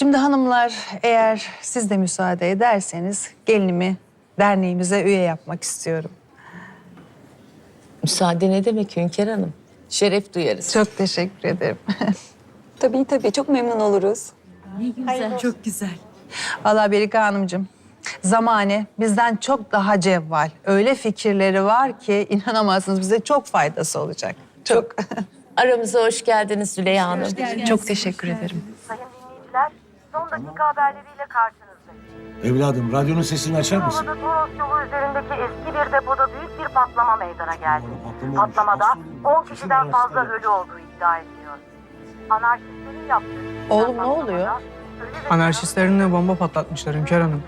Şimdi hanımlar eğer siz de müsaade ederseniz gelinimi derneğimize üye yapmak istiyorum. Müsaade ne demek Hünkar Hanım? Şeref duyarız. Çok teşekkür ederim. Tabii tabii çok memnun oluruz. Çok güzel. Vallahi Berika Hanımcığım, zamane bizden çok daha cevval. Öyle fikirleri var ki inanamazsınız bize çok faydası olacak. Çok. Aramıza hoş geldiniz Züleyha Hanım. çok teşekkür ederim. Dakika haberleriyle karşınızdayız. Evladım radyonun sesini açar mısın? Muğla'da Toros yolu üzerindeki eski bir depoda büyük bir patlama meydana geldi. Patlama olmuş. Patlamada Nasıl 10 kişiden fazla ölü olduğu iddia ediliyor. Anarşistlerin yaptığı... Oğlum, ne oluyor? patlamada ölü ve bomba patlatmışlar Hünkar Hanım.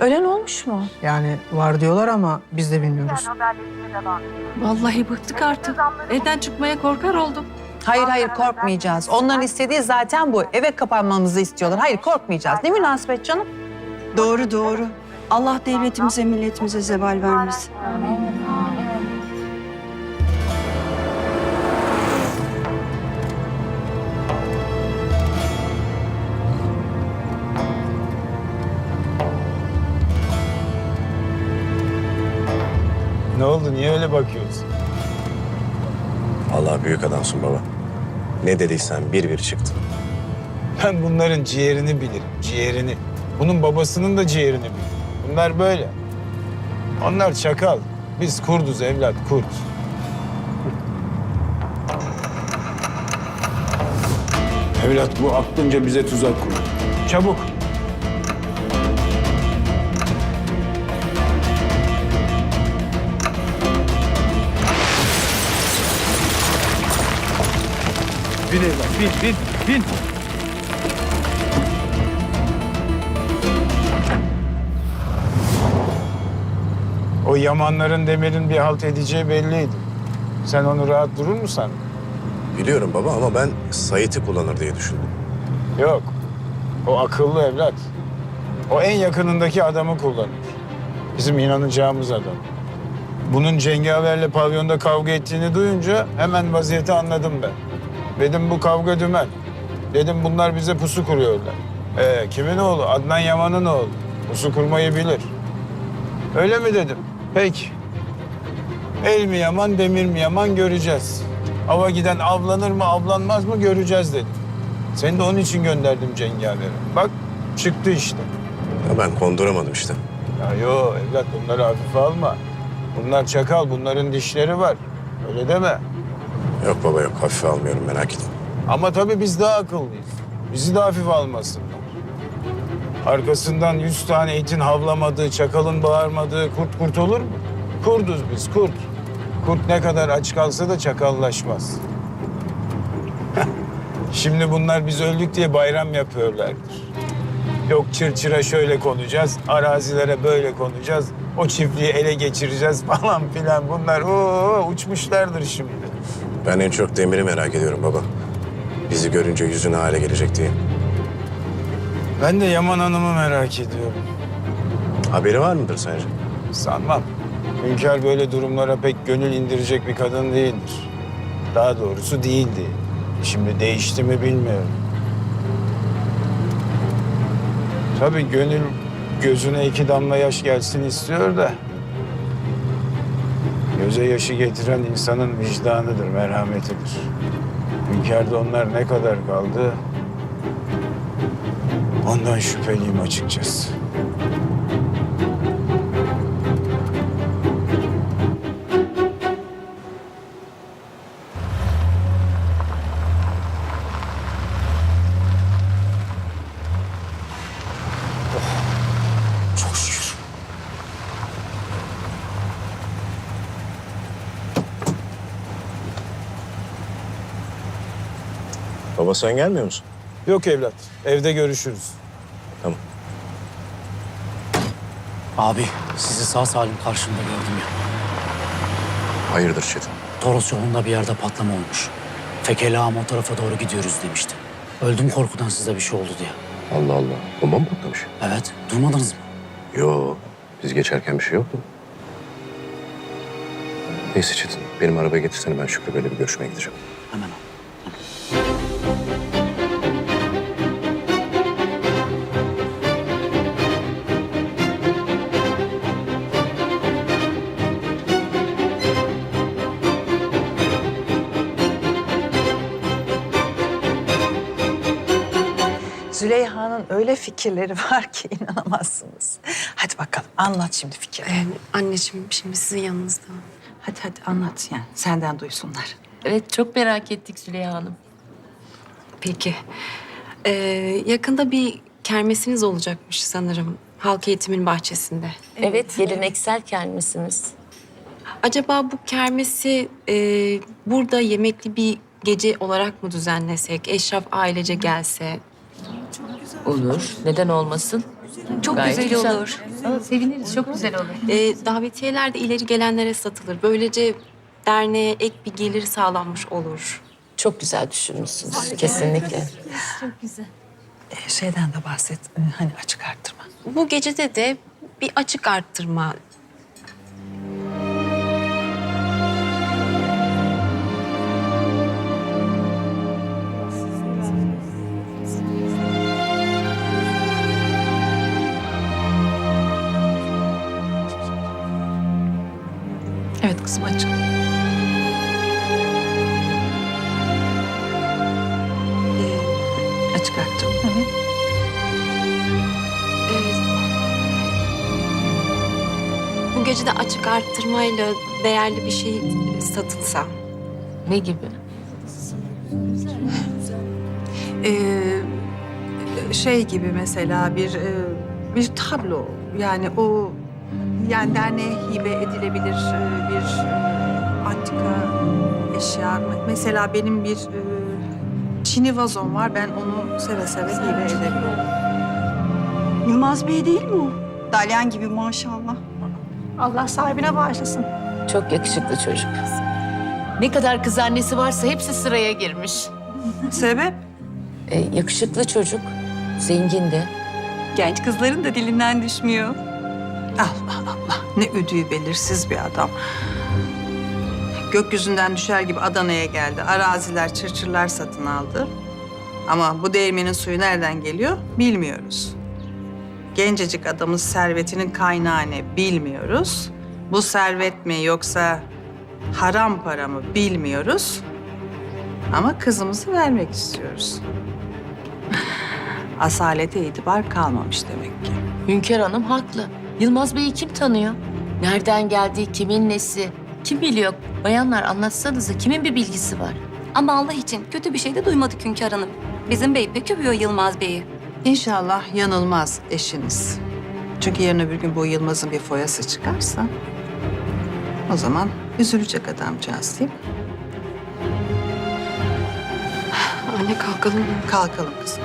Ölen olmuş mu? Yani var diyorlar ama biz de bilmiyoruz. haberleriyle devam ediyor. Vallahi bıktık artık. Evden çıkmaya korkar oldum. Hayır hayır korkmayacağız. Onların istediği zaten bu. Eve kapanmamızı istiyorlar. Hayır korkmayacağız. Ne münasebet canım? Doğru doğru. Allah devletimize milletimize zeval vermesin. Ne oldu? Niye öyle bakıyorsun? Allah büyük adamsın baba. Ne dediysen bir bir çıktı. Ben bunların ciğerini bilirim. Ciğerini. Bunun babasının da ciğerini bilirim. Bunlar böyle. Onlar çakal. Biz kurduz evlat, kurt. Evlat bu aklınca bize tuzak kurdu. Çabuk. Bin evlat, bin, bin, bin. O yamanların demirin bir halt edeceği belliydi. Sen onu rahat durur mu sen? Biliyorum baba ama ben Sait'i kullanır diye düşündüm. Yok. O akıllı evlat. O en yakınındaki adamı kullanır. Bizim inanacağımız adam. Bunun cengaverle pavyonda kavga ettiğini duyunca hemen vaziyeti anladım ben. Dedim bu kavga dümen. Dedim bunlar bize pusu kuruyorlar. Ee, kimin oğlu? Adnan Yaman'ın oğlu. Pusu kurmayı bilir. Öyle mi dedim? Peki. El mi yaman, demir mi yaman göreceğiz. Ava giden avlanır mı, avlanmaz mı göreceğiz dedim. Seni de onun için gönderdim Cengaver'e. Bak çıktı işte. Ya ben konduramadım işte. Ya yo evlat bunları hafife alma. Bunlar çakal, bunların dişleri var. Öyle deme. Yok baba yok hafife almıyorum merak etme. Ama tabii biz daha akıllıyız. Bizi de hafife almasınlar. Arkasından yüz tane itin havlamadığı, çakalın bağırmadığı kurt kurt olur mu? Kurduz biz, kurt. Kurt ne kadar aç kalsa da çakallaşmaz. Şimdi bunlar biz öldük diye bayram yapıyorlardır. Yok çırçıra şöyle konacağız, arazilere böyle konacağız, o çiftliği ele geçireceğiz falan filan. Bunlar oo, uçmuşlardır şimdi. Ben en çok Demir'i merak ediyorum baba. Bizi görünce yüzüne hale gelecek diye. Ben de Yaman Hanım'ı merak ediyorum. Haberi var mıdır sence? Sanmam. Hünkâr böyle durumlara pek gönül indirecek bir kadın değildir. Daha doğrusu değildi. Şimdi değişti mi bilmiyorum. Tabii gönül gözüne iki damla yaş gelsin istiyor da... ...göze yaşı getiren insanın vicdanıdır, merhametidir. Hünkârda onlar ne kadar kaldı... ...ondan şüpheliyim açıkçası. Baba sen gelmiyor musun? Yok evlat, evde görüşürüz. Tamam. Abi sizi sağ salim karşımda gördüm ya. Hayırdır Çetin? Toros yolunda bir yerde patlama olmuş. Fekeli ağam o tarafa doğru gidiyoruz demişti. Öldüm korkudan size bir şey oldu diye. Allah Allah. Bomba mı patlamış? Evet, duymadınız mı? Yo. Biz geçerken bir şey yoktu. Neyse Çetin. Benim arabaya getirsene ben Şükrü Bey'le bir görüşmeye gideceğim. Hemen al. Fikirleri var ki inanamazsınız. Hadi bakalım anlat şimdi fikirlerini. Anneciğim şimdi sizin yanınızda. Hadi hadi anlat yani senden duysunlar. Evet çok merak ettik Züleyha Hanım. Peki. Ee, yakında bir kermesiniz olacakmış sanırım. Halk eğitimin bahçesinde. Evet geleneksel kendisiniz. Acaba bu kermesi e, burada yemekli bir gece olarak mı düzenlesek? Eşraf ailece gelse. Olur. Neden olmasın? Çok Gayet güzel, güzel. olur. Aa, seviniriz. Çok güzel olur. E, davetiyeler de ileri gelenlere satılır. Böylece derneğe ek bir gelir sağlanmış olur. Çok güzel düşünmüşsünüz. Kesinlikle. Ee, şeyden de bahset e, hani açık arttırma. Bu gecede de bir açık arttırma Evet kızım açık. Ee, açık. Evet. Evet. Bu gece de açık arttırmayla değerli bir şey satılsa. Ne gibi? Ee, şey gibi mesela bir e, bir tablo yani o yani derneğe hibe edilebilir e, bir e, antika eşya. Mesela benim bir e, çini vazom var ben onu seve seve hibe edebilirim. Yılmaz Bey değil mi o? Dalyan gibi maşallah. Allah sahibine bağışlasın. Çok yakışıklı çocuk. Ne kadar kız annesi varsa hepsi sıraya girmiş. Sebep? Ee, yakışıklı çocuk. Zengin de. Genç kızların da dilinden düşmüyor. Ne ödüğü belirsiz bir adam. Gökyüzünden düşer gibi Adana'ya geldi. Araziler, çırçırlar satın aldı. Ama bu değirmenin suyu nereden geliyor bilmiyoruz. Gencecik adamın servetinin kaynağı ne bilmiyoruz. Bu servet mi yoksa haram para mı bilmiyoruz. Ama kızımızı vermek istiyoruz. Asalete itibar kalmamış demek ki. Hünkar Hanım haklı. Yılmaz Bey'i kim tanıyor? Nereden geldiği, kimin nesi? Kim biliyor? Bayanlar anlatsanıza kimin bir bilgisi var? Ama Allah için kötü bir şey de duymadık Hünkar Hanım. Bizim bey pek övüyor Yılmaz Bey'i. İnşallah yanılmaz eşiniz. Çünkü yarın öbür gün bu Yılmaz'ın bir foyası çıkarsa... ...o zaman üzülecek adamcağız değil mi? Anne kalkalım mı? Kalkalım kızım.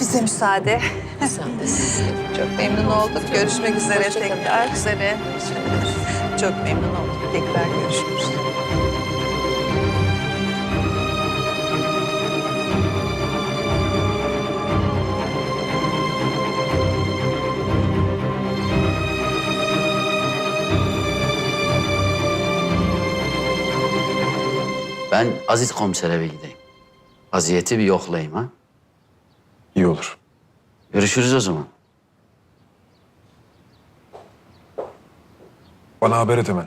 Bize müsaade. Sen de siz. Çok memnun olduk. Görüşmek üzere tekrar. Üzere. Çok memnun olduk. Tekrar görüşürüz. Ben Aziz komisere bir gideyim. Vaziyeti bir yoklayayım ha. İyi olur. Görüşürüz o zaman. Bana haber et hemen.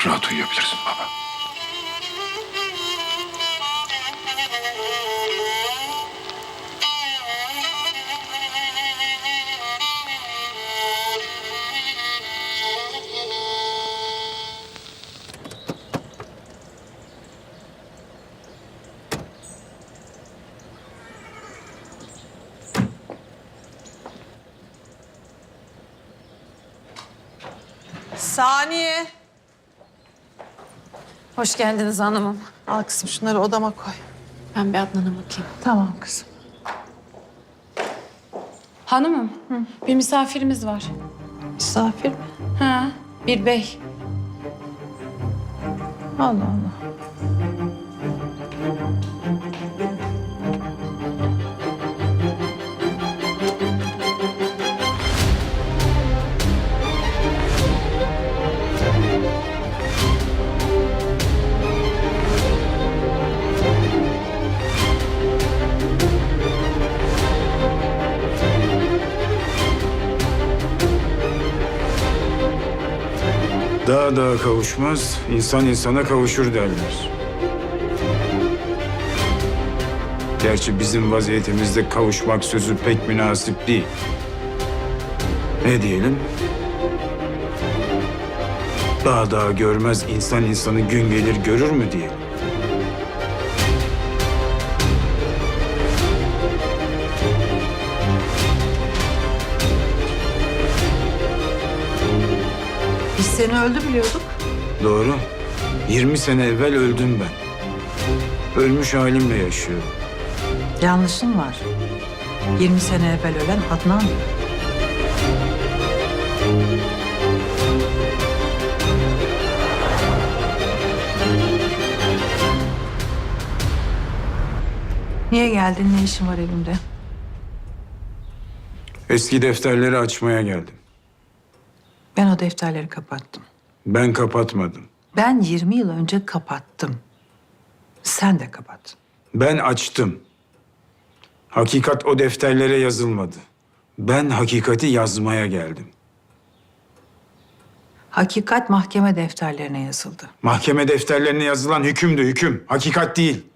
Artık rahat uyuyabilirsin baba. Saniye. Hoş geldiniz hanımım. Al kızım şunları odama koy. Ben bir Adnan'a bakayım. Tamam kızım. Hanımım, bir misafirimiz var. Misafir mi? Ha, bir bey. Allah Allah. Dağ dağa kavuşmaz, insan insana kavuşur derler. Gerçi bizim vaziyetimizde kavuşmak sözü pek münasip değil. Ne diyelim? Dağ dağı görmez, insan insanı gün gelir görür mü diyelim? Öldü biliyorduk. Doğru. 20 sene evvel öldüm ben. Ölmüş halimle yaşıyorum. Yanlışın var. 20 sene evvel ölen Adnan. Niye geldin? Ne işin var evimde? Eski defterleri açmaya geldim. Ben o defterleri kapattım. Ben kapatmadım. Ben 20 yıl önce kapattım. Sen de kapat. Ben açtım. Hakikat o defterlere yazılmadı. Ben hakikati yazmaya geldim. Hakikat mahkeme defterlerine yazıldı. Mahkeme defterlerine yazılan hükümdü hüküm. Hakikat değil.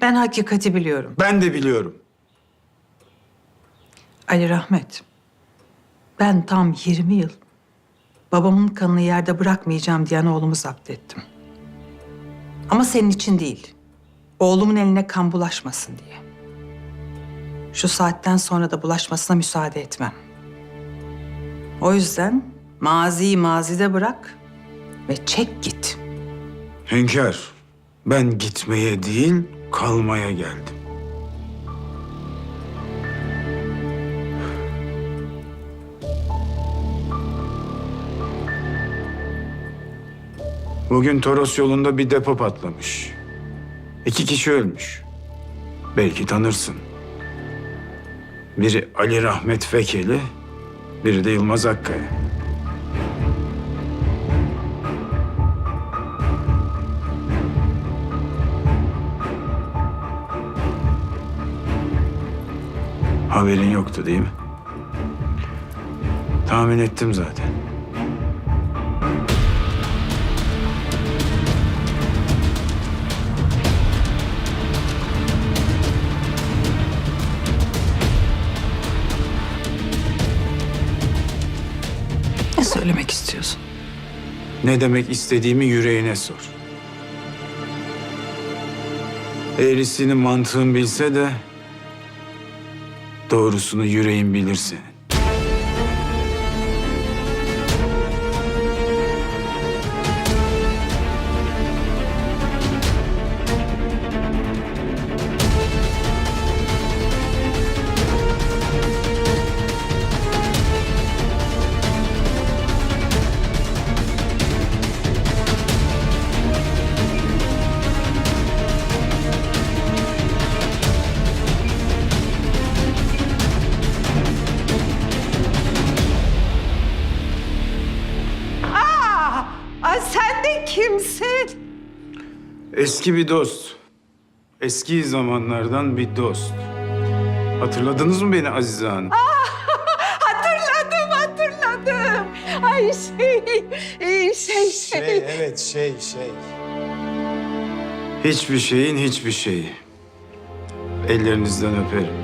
Ben hakikati biliyorum. Ben de biliyorum. Ali Rahmet. Ben tam 20 yıl babamın kanını yerde bırakmayacağım diyen oğlumu zapt ettim. Ama senin için değil. Oğlumun eline kan bulaşmasın diye. Şu saatten sonra da bulaşmasına müsaade etmem. O yüzden maziyi mazide bırak ve çek git. Hünkâr, ben gitmeye değil, kalmaya geldim. Bugün Toros yolunda bir depo patlamış. İki kişi ölmüş. Belki tanırsın. Biri Ali Rahmet Fekeli, biri de Yılmaz Akkaya. Haberin yoktu değil mi? Tahmin ettim zaten. Ne demek istediğimi yüreğine sor. Eğrisini mantığın bilse de doğrusunu yüreğin bilir senin. Kimsin? Eski bir dost. Eski zamanlardan bir dost. Hatırladınız mı beni Azize Hanım? Hatırladım, hatırladım. Ay şey, e, şey, şey. evet şey şey. Hiçbir şeyin hiçbir şeyi. Ellerinizden öperim.